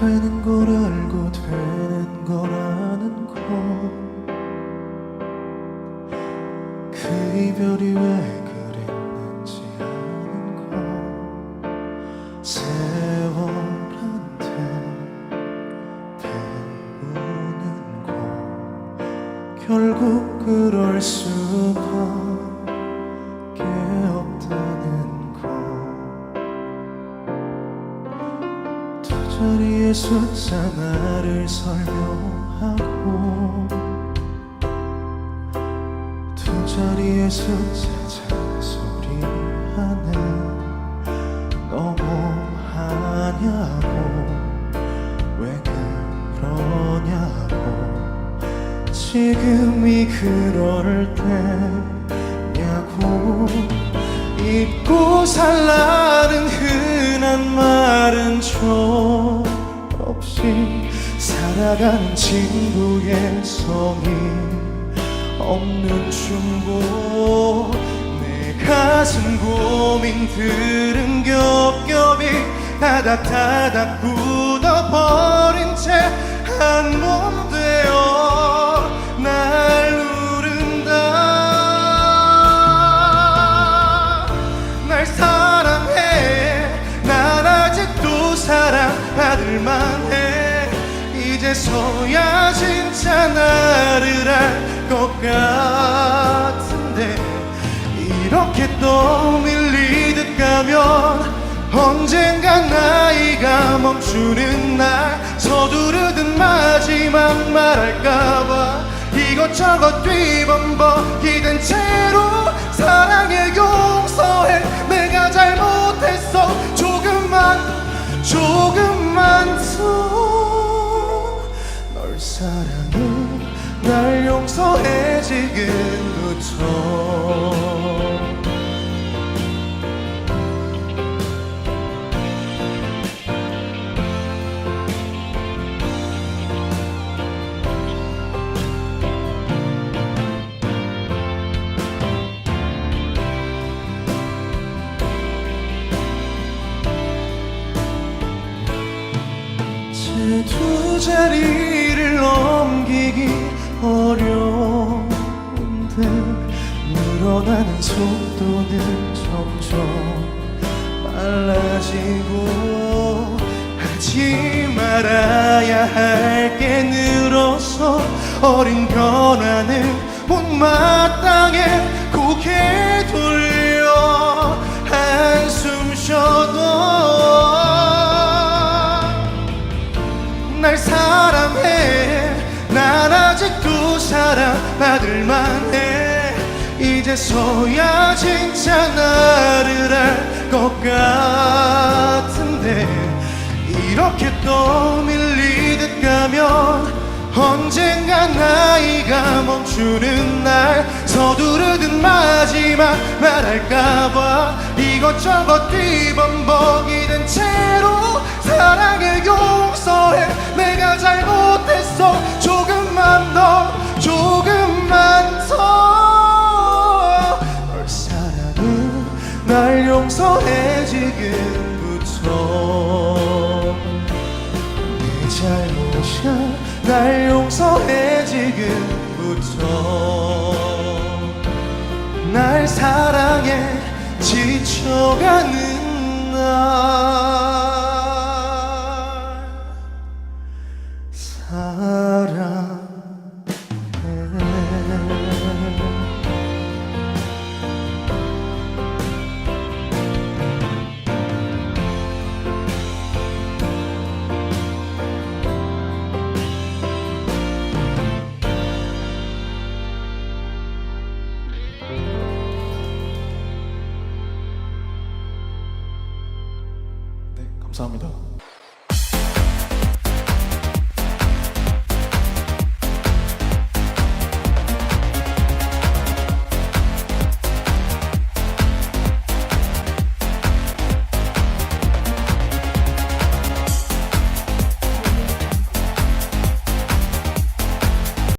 되는 걸 알고 되는 걸 아는 건그 이별이 왜 결국 그럴 수밖에 없다는 것. 두 자리의 숫자 나를 설명하고 두 자리의 숫자 지금이 그럴 때냐고 잊고 살라는 흔한 말은 좀 없이 살아가는 친구의 성이 없는 중고 내 가슴 고민들은 겹겹이 다닥다닥 굳어버린 채 한 몸 받을 만 해. 이제서야 진짜 나를 알 것 같은데. 이렇게 떠밀리듯 가면 언젠가 나이가 멈추는 날. 서두르듯 마지막 말할까봐. 이것저것 뒤범벅이된 채 제두 자리를 넘기기 어려운데 늘어나는 속도는 점점 빨라지고 하지 말아야 할 게 늘어서 어린 변화는 못 마땅해 고개 돌려 한숨 쉬어도 날 사랑해. 난 아직도 사랑받을 만해. 이제서야 진짜 나를 알 것 같은데. 이렇게 떠밀리듯 가면 언젠가 나이가 멈추는 날 서두르듯 마지막 말할까봐. 이것저것 뒤범벅이 된 채로 내가 잘못했어. 조금만 더 조금만 더널 사랑해. 날 용서해 지금부터. 내 잘못이야. 날 용서해 지금부터. 날 사랑해. 지쳐가는 날 감사합니다.